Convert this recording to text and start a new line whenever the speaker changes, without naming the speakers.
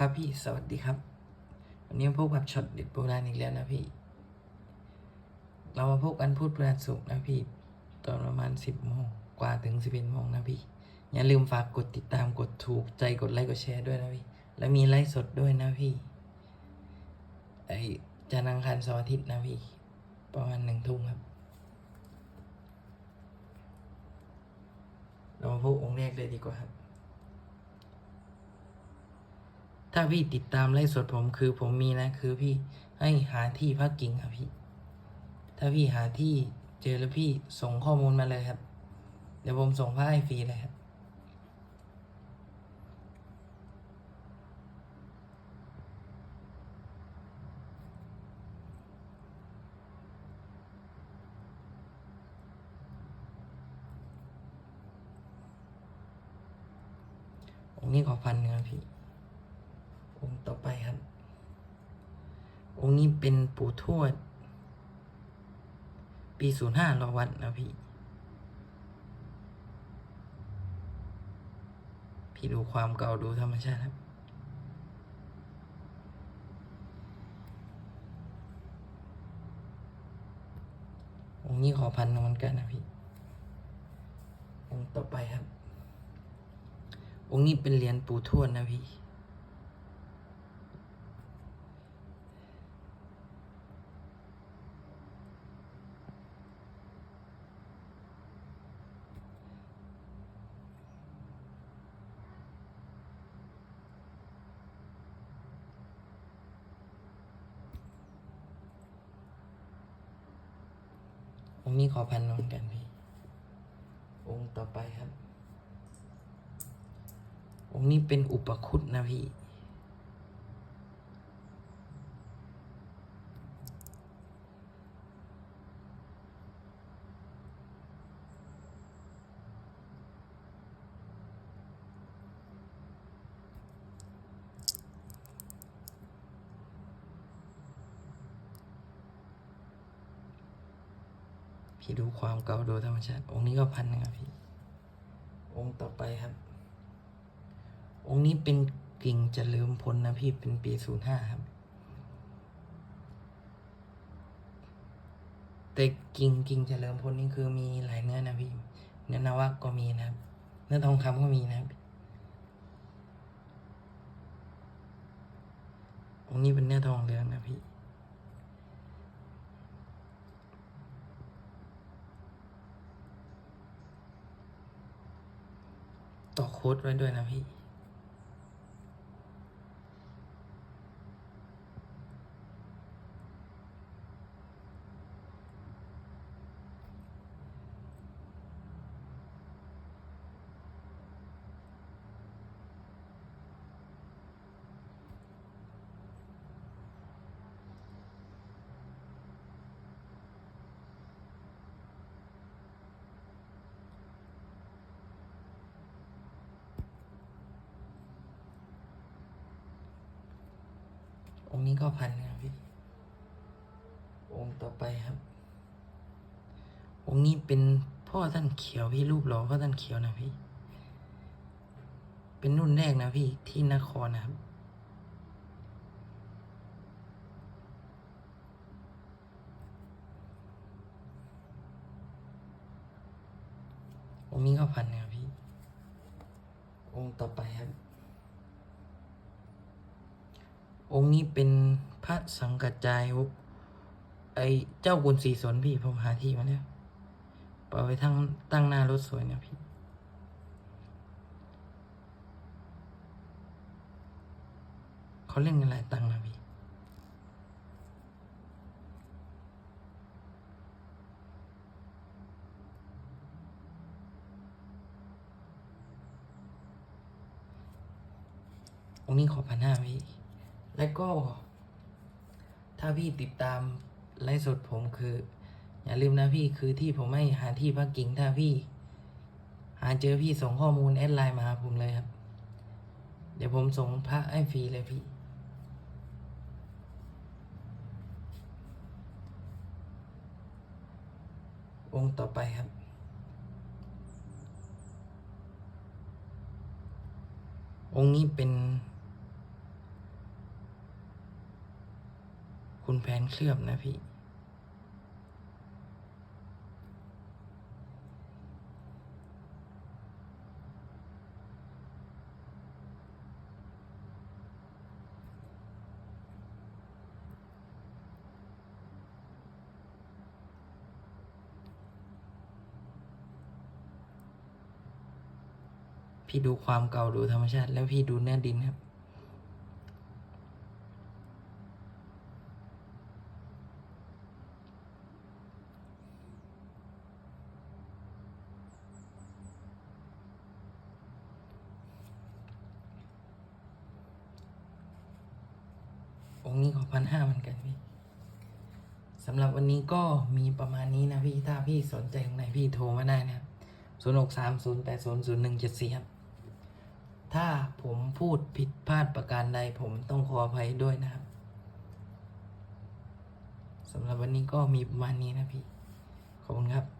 ครับพี่สวัสดีครับ วันนี้พบกับช็อตเด็ดโบราณอีกแล้วนะพี่ เรามาพบกันพูดประสุกนะพี่ ตอนประมาณสิบโมงกว่าถึงสิบเอ็ดโมงนะพี่ อย่าลืมฝากกดติดตามกดถูกใจกดไลค์กดแชร์ด้วยนะพี่ และมีไลฟ์สดด้วยนะพี่ ไอจันทร์อังคารสาร์อาทิตย์นะพี่ ประมาณหนึ่งทุ่มครับ เรามาพบองค์แรกเลยดีกว่าครับ ถ้าพี่ติดตามไลฟ์สดผมคือผมมีนะคือพี่ให้หาที่พักกิ่งครับพี่ ถ้าพี่หาที่เจอแล้วพี่ส่งข้อมูลมาเลยครับ เดี๋ยวผมส่งผ้าให้ฟรีเลยครับองนี้ขอพันหนึ่งครับพี่ ต่อไปครับ องค์นี้เป็นปู่ทวด ปีศูนย์ห้ารอวัดนะพี่ พี่ดูความเก่าดูธรรมชาติครับองค์นี้ขอพันหนึ่งเหมือนกันนะพี่ องค์ต่อไปครับ องค์นี้เป็นเหรียญปู่ทวดนะพี่ นี้ขอพันหนึ่งเหมือนกันพี่ องค์ต่อไปครับ องค์นี้เป็นอุปคุตนะพี่ พี่ดูความเก่าดูธรรมชาติ องค์นี้ก็พันหนึงครับพี่ องค์ต่อไปครับ องค์นี้เป็นกิ่งเจริญพลนนะพี่เป็นปีศูนย์ห้าครับ แต่กิ่งกิ่งเจริญพลนี่คือมีหลายเนื้อนะพี่ เนื้อนวะก็มีนะครับ เนื้อทองคำก็มีนะครับองค์นี้เป็นเนื้อทองเหลืองนะพี่ ต่อโค้ดไว้ด้วยนะพี่ องค์นี้ก็พันครับพี่ องค์ต่อไปครับ องค์นี้เป็นพ่อท่านเขียวพี่รูปหล่อพ่อท่านเขียวนะพี่ เป็นรุ่นแรกนะพี่ที่นครนะครับองค์นี้ก็พันนะครับพี่ องค์ต่อไปครับ องค์นี้เป็นพระสังกัจจายวไอเจ้ากุลศรีสนพี่ผมหาที่มาแล้วปล่อยไว้ทั้งตั้งหน้ารถสวยเนะพี่ เขาเล่นกันหลายตังนะพี่องค์นี้ขอพันห้าพี่ แล้วก็ ถ้าพี่ติดตามไลฟ์สดผมคือ อย่าลืมนะพี่คือที่ผมให้หาที่พักกิ่งถ้าพี่ หาเจอพี่ส่งข้อมูลแอดไลน์มาหาผมเลยครับ เดี๋ยวผมส่งพระให้ฟรีเลยพี่องค์ต่อไปครับองค์นี้เป็น คุณแผนเคลือบนะพี่ พี่ดูความเก่าดูธรรมชาติ แล้วพี่ดูเนื้อดินครับ องค์นี้ขอพันห้าเหมือนกันพี่สำหรับวันนี้ก็มีประมาณนี้นะพี่ถ้าพี่สนใจตรงไหนพี่โทรมาได้นะครับศูนย์หกสามศูนย์แปดศูนย์ศูนย์หนึ่งเจ็ดสี่ครับ ถ้าผมพูดผิดพลาดประการใดผมต้องขออภัยด้วยนะครับสำหรับวันนี้ก็มีประมาณนี้นะพี่ ขอบคุณครับ